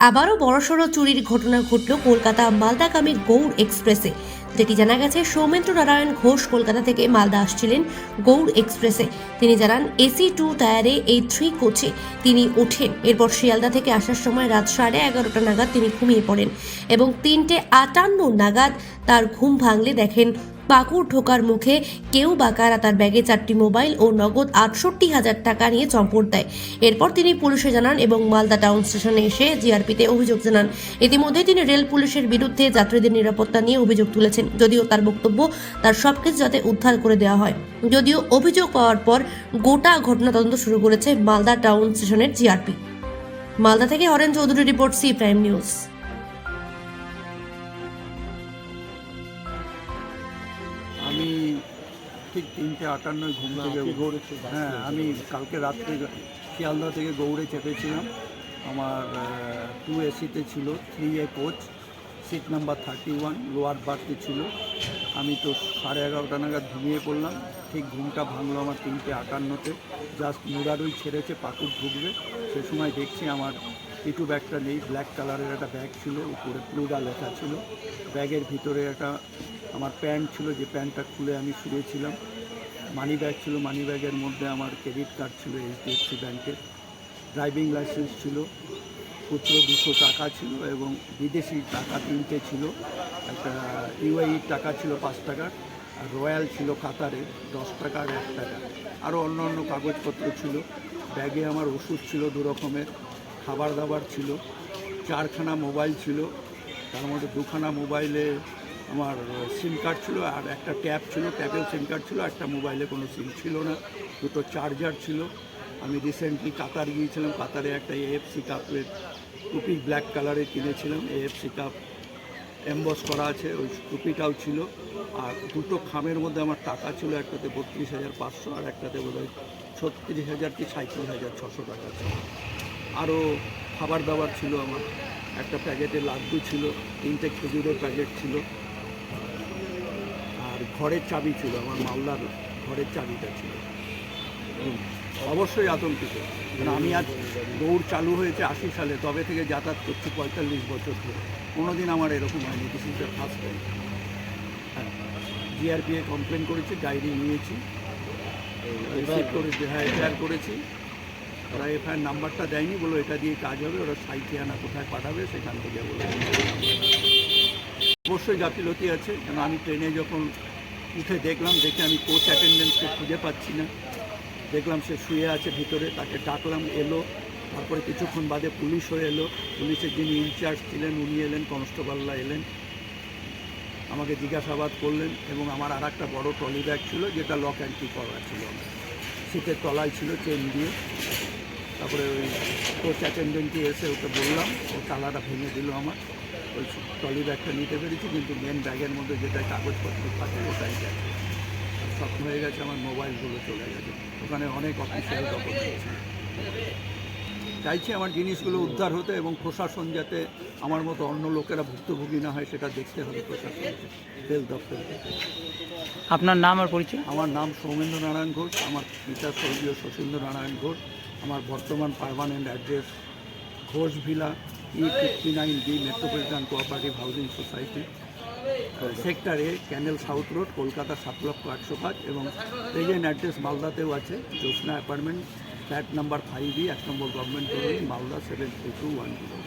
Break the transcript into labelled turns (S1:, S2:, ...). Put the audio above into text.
S1: আবারও বড়সড় চুরির ঘটনা ঘটল কলকাতা মালদাগামী গৌড় এক্সপ্রেসে। যেটি জানা গেছে, সৌমেন্দ্র নারায়ণ ঘোষ কলকাতা থেকে মালদা আসছিলেন গৌড় এক্সপ্রেসে। তিনি জানান, এসি টু টায়ারে এই থ্রি কোচে তিনি ওঠেন। এরপর শিয়ালদা থেকে আসার সময় রাত সাড়ে এগারোটা নাগাদ তিনি ঘুমিয়ে পড়েন এবং তিনটে আটান্ন নাগাদ তার ঘুম ভাঙলে দেখেন পাকুড় ঢোকার মুখে কেউ বা কারা তার ব্যাগে চারটি মোবাইল ও নগদ আটষট্টি হাজার টাকা নিয়ে চম্পট দেয়। এরপর তিনি পুলিশে জানান এবং মালদা টাউন স্টেশনে এসে জিআরপিতে অভিযোগ জানান। ইতিমধ্যে তিনি রেল পুলিশের বিরুদ্ধে যাত্রীদের নিরাপত্তা নিয়ে অভিযোগ তুলেছেন। যদিও তার বক্তব্য, তার সবকিছু যাতে উদ্ধার করে দেওয়া হয়। যদিও অভিযোগ পাওয়ার পর গোটা ঘটনা তদন্ত শুরু করেছে মালদা টাউন স্টেশনের জিআরপি। মালদা থেকে Haren Chowdhury report C prime news.
S2: ঠিক তিনটে আটান্নয় ঘুম থেকে উঠে হ্যাঁ আমি কালকে রাত্রে শিয়ালদা থেকে গৌড়ে চেপেছিলাম। আমার টু এসিতে ছিল three A coach seat number thirty one lower বার্থে ছিল। আমি তো সাড়ে এগারোটা নাগাদ ঘুমিয়ে পড়লাম। ঠিক ঘুমটা ভাঙলো আমার তিনটে আটান্নতে। জাস্ট মুরারুই ছেড়েছে পাকুড় ঢুকবে। সে সময় দেখছি আমার পিটু ব্যাগটা নেই ব্ল্যাক কালারের একটা ব্যাগ ছিল উপরে প্লুডা লেখা ছিল। ব্যাগের ভিতরে একটা আমার প্যান্ট ছিল, যে প্যান্টটা খুলে আমি শুয়েছিলাম। মানি ব্যাগ ছিল, মানি ব্যাগের মধ্যে আমার ক্রেডিট কার্ড ছিল এইচডিএফসি ব্যাংকের। ড্রাইভিং লাইসেন্স ছিল খুচরো দুশো টাকা ছিল এবং বিদেশি টাকা তিনটে ছিল। একটা ইউআই টাকা ছিল পাঁচ টাকার আর রয়্যাল ছিল কাতারের দশ টাকা আর এক টাকা। আরও অন্য অন্য কাগজপত্র ছিল। ব্যাগে আমার ওষুধ ছিল দু রকমের, খাবার দাবার ছিল, চারখানা মোবাইল ছিল। তার মধ্যে দুখানা মোবাইলে আমার সিম কার্ড ছিল আর একটা ট্যাব ছিল ট্যাবেও সিম কার্ড ছিল একটা মোবাইলে কোনো সিম ছিল না। দুটো চার্জার ছিল। আমি রিসেন্টলি কাতার গিয়েছিলাম। কাতারে একটা এএফসি কাপের টুপি ব্ল্যাক কালারের কিনেছিলাম। এএফসি কাপ এমবস করা আছে, ওই টুপিটাও ছিল। আর দুটো খামের মধ্যে আমার টাকা ছিল, একটাতে বত্রিশ হাজার পাঁচশো আর একটাতে বোধ হয় ছত্রিশ হাজার কি সাঁত্রিশ হাজার ছশো টাকা ছিল। আরও খাবার দাবার ছিল আমার। একটা প্যাকেটে লাড্ডু ছিল, তিনটে খেজুরের প্যাকেট ছিল। ঘরের চাবি ছিল, আমার মালদার ঘরের চাবিটা ছিল। অবশ্যই আতঙ্কিত। কারণ আমি আজ দৌড় চালু হয়েছে আশি সালে, তবে থেকে যাতায়াত করছি পঁয়তাল্লিশ বছর ধরে। কোনোদিন আমার এরকম হয়নি this is the first time জিআরপিএ complain করেছি, ডায়েরি নিয়েছি। রিসিভ করেছি হ্যাঁ এফআইআর করেছি। ওরা এফআইআর নাম্বারটা দেয়নি বলো এটা দিয়ে কাজ হবে, ওরা সাইটে আনা, কোথায় পাঠাবে, সেখান থেকে বলে অবশ্যই গাফিলতি আছে, কেন আমি ট্রেনে যখন উঠে দেখলাম, দেখে আমি কোচ অ্যাটেন্ডেন্সকে খুঁজে পাচ্ছি না। দেখলাম সে শুয়ে আছে ভিতরে, তাকে ডাকলাম, এলো। তারপরে কিছুক্ষণ বাদে পুলিশ হয়ে এলো। পুলিশের যিনি ইনচার্জ ছিলেন, উনি এলেন কনস্টেবলরা এলেন। আমাকে জিজ্ঞাসাবাদ করলেন এবং আমার আর একটা বড়ো ট্রলি ব্যাগ ছিল, যেটা লক অ্যান্ড কি করা ছিল। শীতের তলায় ছিল চেন দিয়ে। তারপরে ওই কোচ অ্যাটেন্ডেন্টটি এসে ওকে বললাম, ও তালাটা ভেঙে দিল আমার। ওই ট্রলি ব্যাগটা নিতে পেরেছি কিন্তু মেন ব্যাগের মধ্যে যেটা কাগজপত্র থাকে ওটাই গেছে। আর সব হয়ে গেছে আমার মোবাইলগুলো চলে গেছে। ওখানে অনেক অফিসিয়াল ডকুমেন্ট চাইছি আমার জিনিসগুলো উদ্ধার হতে এবং প্রশাসন যাতে আমার মতো অন্য লোকেরা ভুক্তভোগী না হয় সেটা দেখতে হবে প্রশাসনকে রেল দপ্তরকে।
S3: আপনার নাম আর পরিচয়?
S2: আমার নাম সৌমেন্দ্র নারায়ণ ঘোষ আমার পিতা স্বর্গীয় শচীন্দ্র নারায়ণ ঘোষ আমার বর্তমান permanent address Ghosh villa E fifty nine B metropolitan cooperative housing society সেক্টরে ক্যানেল সাউথ রোড কলকাতা সাত লক্ষ আটশো পাঁচ এবং প্রেজেন্ট অ্যাড্রেস মালদাতেও আছে। Jyotsna apartment flat number five B এক নম্বর government Malda seven three two one zero